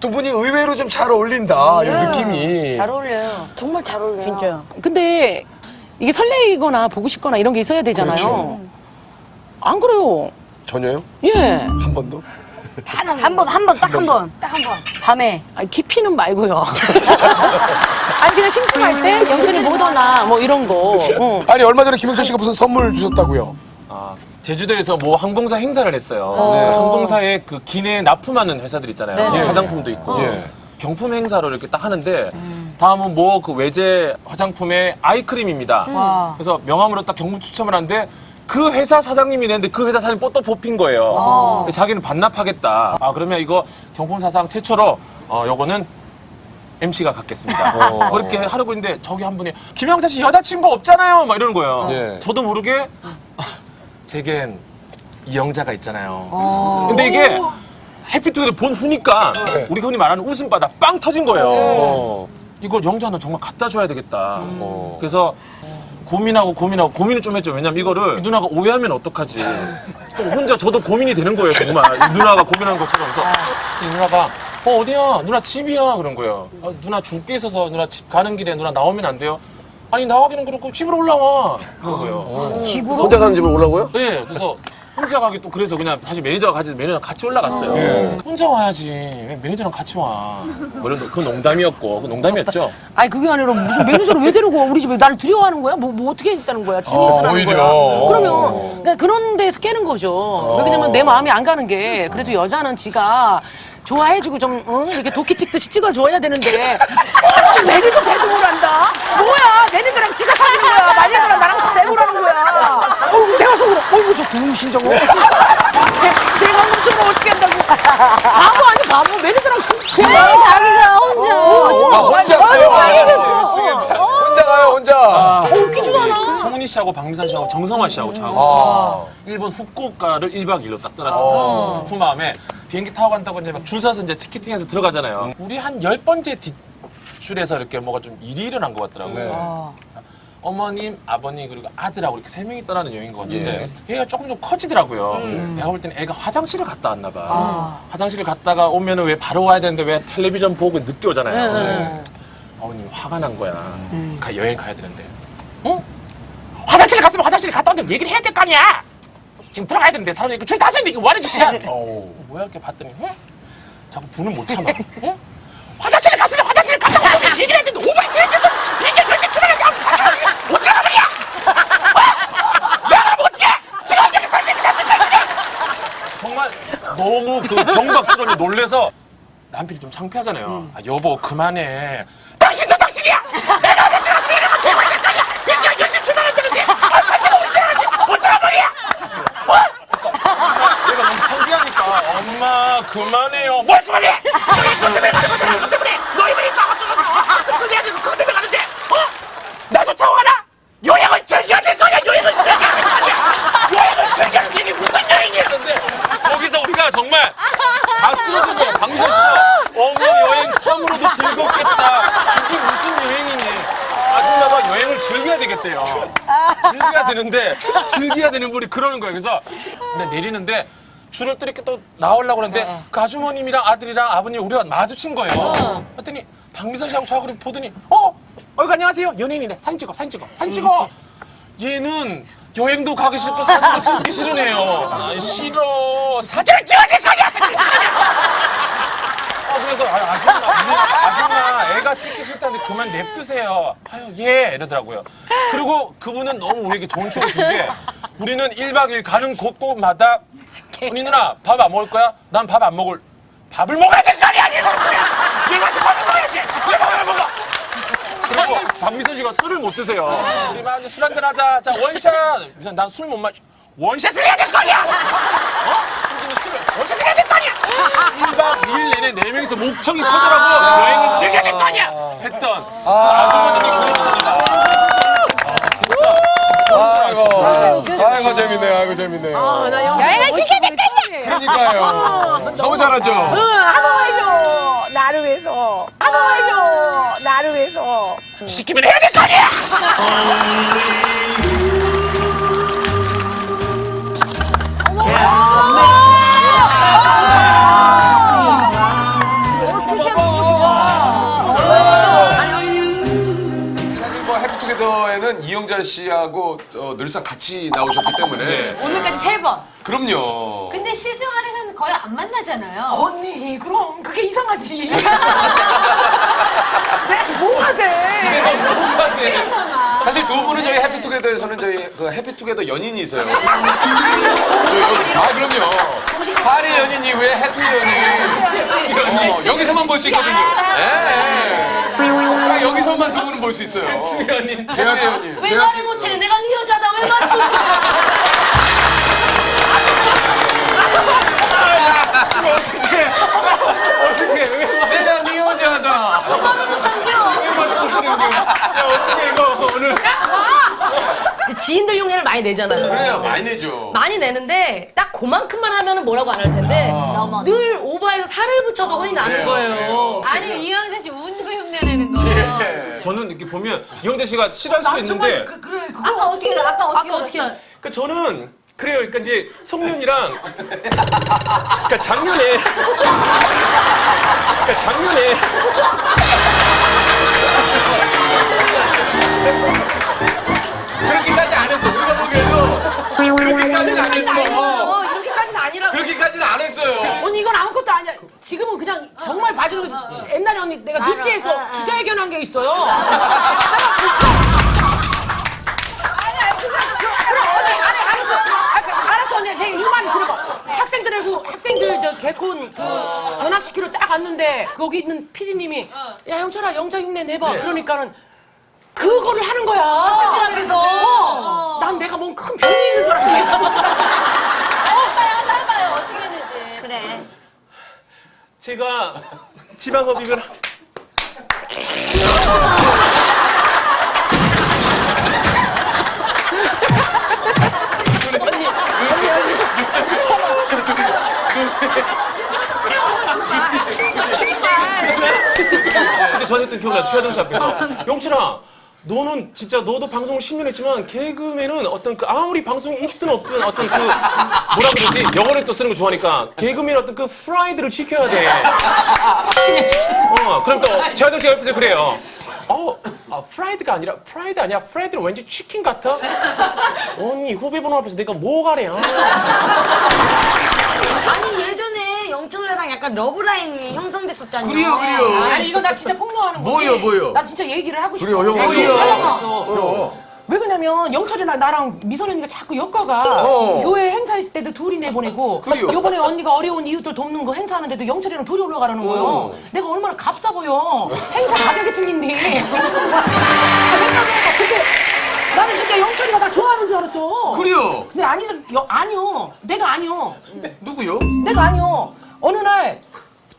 두 분이 의외로 좀 잘 어울린다. 이 느낌이. 잘 어울려요. 정말 잘 어울려요. 진짜. 근데 이게 설레이거나 보고 싶거나 이런 게 있어야 되잖아요. 그렇죠. 안 그래요? 전혀요? 예. 한 번도? 한 번, 한 번, 딱 한 번. 딱 한 번. 밤에. 아니, 깊이는 말고요. 아니 그냥 심심할 때 영준이 뭐더나 뭐 이런 거. 어. 아니 얼마 전에 김영철 씨가 무슨 선물 주셨다고요? 아, 제주도에서 뭐 항공사 행사를 했어요. 네. 항공사에 그 기내 납품하는 회사들 있잖아요. 네네. 화장품도 있고. 예. 경품 행사로 이렇게 딱 하는데 다음은 뭐 그 외제 화장품의 아이크림입니다. 와. 그래서 명함으로 딱 경품 추첨을 하는데 그 회사 사장님이 냈는데 그 회사 사장님 또 뽑힌 거예요. 근데 자기는 반납하겠다. 아 그러면 이거 경품 사상 최초로 어 요거는 MC가 갖겠습니다. 어. 그렇게 하려고 했는데 저기 한 분이 김영자 씨 여자친구 없잖아요. 막 이러는 거예요. 예. 저도 모르게 제겐 이영자가 있잖아요. 근데 이게 해피투게더 본 후니까 네. 우리가 흔히 말하는 웃음바다 빵 터진 거예요. 어. 이걸 영자는 정말 갖다 줘야 되겠다. 어. 그래서 고민하고 고민하고 고민을 좀 했죠. 왜냐면 이거를 이 누나가 오해하면 어떡하지. 또 혼자 저도 고민이 되는 거예요, 정말. 이 누나가 고민하는 것처럼. 그래서 이 누나가 어, 어디야? 누나 집이야. 그런 거예요. 아, 누나 줄 게 있어서 누나 집 가는 길에 누나 나오면 안 돼요? 아니, 나가기는 그렇고 집으로 올라와. 그런 거예요. 집으로? 혼자 사는 집에 올라고요? 네, 그래서 혼자 가기 또 그래서 그냥 사실 매니저가 같이 매니저랑 같이 올라갔어요. 예. 혼자 와야지. 왜 매니저랑 같이 와? 뭐 이런 그 농담이었고, 그 농담이었죠. 아니 그게 아니라 무슨 매니저를 왜 데리고 와? 우리 집에 나를 두려워하는 거야? 뭐, 뭐 어떻게 했다는 거야? 어, 질문을 하는 오히려. 거야. 그러면 그러니까 그런 데서 깨는 거죠. 왜냐면 내 마음이 안 가는 게 그래도 여자는 지가 좋아해주고 좀 응? 이렇게 도끼 찍듯이 찍어줘야 되는데 어, 매니저 대동을 한다? 뭐야 매니저랑 지가 사귀는 거야 말려서랑 나랑 대동하는 거야 어, 내가 속으로 어이구 저 등신 저거 내가 멈추면 어떻게 한다고 바보 아니 바보 매니저랑 괜히 자기가 혼자. 아, 혼자 가요. 혼자 가요, 혼자. 웃기지도 않아 성훈이 씨하고 박미선 씨하고 정성화 씨하고 저하고 아. 일본 후쿠오카를 1박 2일로 딱 떠났습니다. 후쿠마음에 비행기 타고 간다고 이제 막 줄 서서 이제 티켓팅해서 들어가잖아요. 우리 한 열 번째 뒷줄에서 이렇게 뭐가 좀 일이 일어난 것 같더라고요. 네. 그래서 어머님, 아버님 그리고 아들하고 이렇게 세 명이 떠나는 여행인 것 같은데 얘가 조금 좀 커지더라고요. 내가 볼 때는 애가 화장실을 갔다 왔나 봐. 화장실을 갔다가 오면은 왜 바로 와야 되는데 왜 텔레비전 보고 늦게 오잖아요. 어머님 화가 난 거야. 가 여행 가야 되는데. 어? 화장실에 갔으면 화장실에 갔다 왔는데 얘기를 해야 될 거 아니야. 지금 들어가야 되는데 사람들이 이거 줄 탔는데 이거 뭐하는 짓이야? 어우. 뭐야 이렇게 봤더니 응? 자꾸 분을 못 참아. 응? 화장실에 갔으면 화장실에 갔다 왔는데 얘기를 되는데 오바이 시간인데도 비행기 몇시 출발하게 하고 사람이 어떻게 하느냐? 어? 내가 하면 어떡해? 지금 여기 사람들이 다 진짜 정말 너무 그 경박스러움이 놀래서 남편이 좀 창피하잖아요. 아, 여보 그만해. 당신도 당신이야. 내가 화장실 가서 이러면 대박이 될 거야. 비행기가 열시 출발한다는데 아, 사실 어쩌라지? 어쩌란 말이야? 내가 너무 창피하니까 엄마 그만해요. 뭘 그만해? 너 때문에 가는 거잖아. 너 때문에 너희들이 나가 떨어져. 스쿨 되고 그것 때문에 가는데 어? 나도 차고 가나? 여행을 즐겨야 될 거야. 여행을 즐겨야 될 거야. 여행을 될 이게 무슨 여행이야? 근데 거기서 우리가 정말 다 쓰러진 거야. 방선 씨가 어머 여행 참으로도 즐겁겠다. 이게 무슨 여행이니? 아줌마가 여행을 즐겨야 되겠대요. 즐겨야 되는데 즐겨야 되는 분이 그러는 거예요. 그래서 근데 내리는데 줄을 또 이렇게 또 나오려고 그러는데 그 아주머님이랑 아들이랑 아버님 우리가 마주친 거예요. 그랬더니 박미선 씨하고 저하고 이렇게 보더니 어, 어이구 안녕하세요. 연예인인데 사진 찍어, 사진 찍어, 사진 찍어. 얘는 여행도 가기 싫고 사진도 찍기 싫은 애요. 아, 싫어. 사진을 찍어야 될거 아니야. 사진을 거야. 아, 그래서 아, 아줌마, 아줌마, 애가 찍기 싫다는데 그만 냅두세요. 아유, 예, 이러더라고요. 그리고 그분은 너무 우리에게 좋은 추억을 준게 우리는 1박 2일 가는 곳곳마다 언니 누나 밥 안 먹을 거야? 난 밥 안 먹을. 밥을 먹어야 될 거 아니야! 와서 밥을 먹어야지! 왜 밥을 안 먹어? 그리고 박미선 씨가 술을 못 드세요. 우리 막 술 한잔 하자. 자, 원샷! 미선, 난 술 못 마시. 원샷을 해야 될 거 아니야! 어? 술기는 술을 원샷을 해야 될 거 아니야! 1박 2일 내내 4명이서 목청이 터더라고 여행을 즐겨야 될 거 아니야! 했던 그 아주머님이 그랬습니다. 아, 진짜. 아이고. 아이고, 재밌네요. 아이고, 재밌네 요. 여행을 지켜야 될 거냐? 그러니까요. 너무 잘하죠? 한 번만 해줘. 나를 위해서. 한 번만 해줘. 나를 위해서. 시키면 해야 될 거 아니야! 컴퓨터에는 이영자 씨하고 어, 늘상 같이 나오셨기 때문에 네. 오늘까지 세 번. 그럼요. 근데 실생활에서는 거의 안 만나잖아요. 언니 그럼 그게 이상하지. 내가 뭐가 돼? 그래서나. 사실 두 분은 저희 해피투게더에서는 저희 그 해피투게더 연인이세요. 아 그럼요. 파리 연인 이후에 해투 연인. 어, 여기서만 볼 수 있거든요. 예. 딱 여기서만 두 분은 볼 수 있어요. 해투 연인. 왜 말을 못해? 내가 네 여자다 왜 말을 못해? 어떻게 어떻게 왜 내가 네 여자다. 야, 어떻게 이거 오늘 지인들 흉내를 많이 내잖아요. 그래요 많이 내죠. 많이 내는데 딱 그만큼만 하면은 뭐라고 안 할 텐데 넘어. 늘 오버해서 살을 붙여서 혼이 나는 거예요. 아니 이영자 씨 운구 흉내 내는 거. 예. 저는 이렇게 보면 이영재 씨가 싫어할 수도 난 정말 있는데 그, 그래 그거 아까 어떻게 그래? 아까 어떻게 아까 어떻게? 하- 그러니까 저는 그래요. 그러니까 이제 성윤이랑 그러니까 작년에 그러니까 작년에 그렇게까지 안 했어. 우리가 보기에도 그렇게까지는 안 했어. 어, 이렇게까지는 아니라고. 그렇게까지는 안 했어요. 언니 이건 아무것도 아니야. 지금은 그냥 정말 봐주는 옛날에 언니 내가 뉴스에서 아, 아. 기자회견 한 게 있어요. 내가 진짜 그럼 언니 아니 알았어. 아, 알았어 언니 내가 이거만 들어봐. 학생들하고 학생들 저 개콘 그 견학시키러 쫙 갔는데 거기 있는 PD님이 야 형철아 영자 흉내 내봐. 그러니까는 그거를 하는 거야. 학생들에서 어. 난 내가 뭔 큰 병이 있는 줄 알았더니 해봐요. 어떻게 했는지. 그래. 제가 지방 흡입을 하- 근데 저는 그때 기억나 최하정 씨 앞에서 영철아 너는 진짜 너도 방송을 10년 했지만 개그맨은 어떤 그 아무리 방송이 있든 없든 어떤 그 뭐라 그러지 영어를 또 쓰는 거 좋아하니까 개그맨 어떤 그 프라이드를 지켜야 돼. 어 그럼 또 최하정 씨가 옆에서 그래요. 어, 아, 프라이드가 아니라 프라이드 아니야. 프라이드는 왠지 치킨 같아. 언니 후배 번호 앞에서 내가 뭐가래? 아. 아니 예전에 영철이랑 약간 러브라인이 형성됐었잖아요. 그래요, 그래요. 아니 이거 나 진짜 폭로하는 거지. 뭐예요, 뭐예요? 나 진짜 얘기를 하고 싶어. 그래요, 형. 하려고. 왜 그러냐면 영철이랑 나랑 미선 언니가 자꾸 엮어가 어. 교회 행사 있을 때도 둘이 내보내고 그래요. 요번에 언니가 어려운 이웃들 돕는 거 행사하는데도 영철이랑 둘이 올라가라는 거예요. 어. 내가 얼마나 값싸 보여. 행사 가격이 틀린데 영철이가 생각해봐. 근데 나는 진짜 영철이가 나 좋아하는 줄 알았어. 그래요. 근데 아니, 여, 아니요. 내가 아니요. 누구요? 내가 아니요.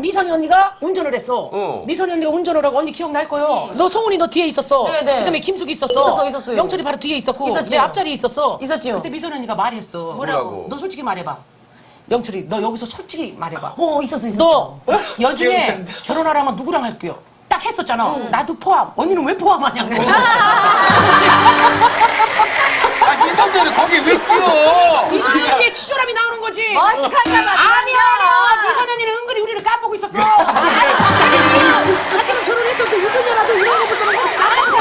미선이 언니가 운전을 했어. 어. 미선이 언니가 운전을 하고 언니 기억날 거요. 너 성훈이 너 뒤에 있었어. 네네. 그다음에 김숙이 있었어. 있었어, 있었어요. 영철이 바로 뒤에 있었고. 있었죠. 내 앞자리에 있었어. 있었지요. 그때 미선이 언니가 말했어. 뭐라고? 너 솔직히 말해봐. 영철이 너 여기서 솔직히 말해봐. 어 있었어 있었어. 너 여중에 결혼하라면 누구랑 할게요? 딱 했었잖아. 나도 포함. 언니는 왜 포함하냐고. 아 미선대는 거기 왜 끼어? 미선이 언니의 치졸함이 나오는 거지. 머스카가 봐. 아니야! 미선 언니는 은근히 우리를 까보고 있었어. 자기는 결혼했어도 유부녀라도 이런 거 보자면 나는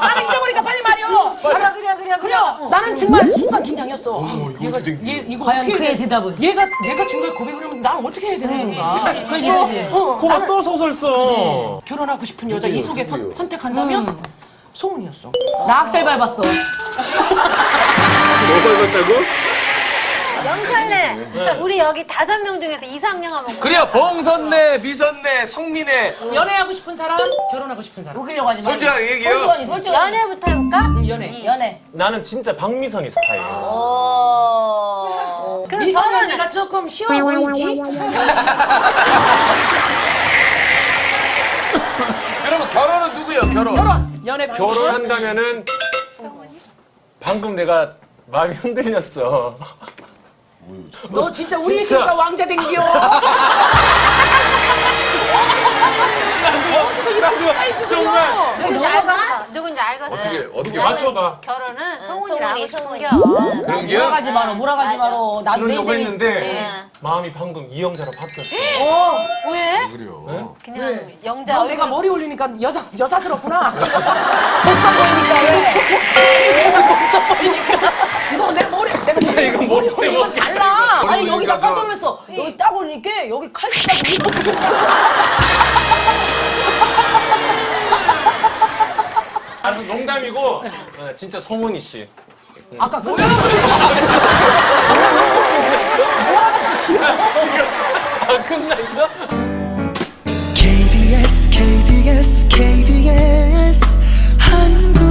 나는 잊어버리니까 빨리 말이요. 그래 그래 그래 그래. 나는 정말 순간 긴장이었어. 얘가 얘 이거 과연 어떻게 그의 해야 돼? 대답은? 얘가 내가 중간에 고백을 하면 난 어떻게 해야 되는 건가? 그지 그지. 어, 고마 나는 또 소설 써. 결혼하고 싶은 여자 이 속에 선, 선택한다면 소은이었어. 나 악셀 밟았어. 뭐 밟았다고? 영철네. 우리 여기 다섯 명 중에서 이상형 한번. 그래요 봉선네, 미선네, 성민네. 연애하고 싶은 사람, 결혼하고 싶은 사람. 우기려고 하지 마. 솔직하게 얘기해요. 솔직하니 솔직하니. 연애부터 해볼까? 연애. 연애. 나는 진짜 박미선이 스타일. 오. 그럼 미선 저는 언니가 조금 쉬워 보이지? 그러면 결혼은 누구예요? 결혼. 결혼. 연애 방식. 결혼한다면은 방금 내가 마음이 흔들렸어. 너 진짜 우리 진짜. 있으니까 왕자 댕겨. 어디서 이런 나이 짓을 정말. 해? 누군지 알겠어. 누군지 알겠어. 어떻게 어떻게 맞춰. 맞춰봐. 결혼은 성훈이랑 하고 싶은 성훈이. 겨. 그런 게? 몰아가지 마라 몰아가지 마라. 나도 내 그러려고 인생이 있어. 했는데 마음이 방금 이영자로 바뀌었어. 왜? 그래요. 그냥 영자 너 얼굴 내가 머리 올리니까 여자 여자스럽구나. 못써 보이니까 왜? 못써 보이니까. 너 내 머리 내가 이거 머리 올리면 여기다 나 깜짝 놀랐어. 여기 네. 딱 올리니까 여기 칼자국 이렇게 아, 그 농담이고 어, 진짜 송은이 씨. 음. 아까 그 아, 끝났어? KBS KBS KBS 한국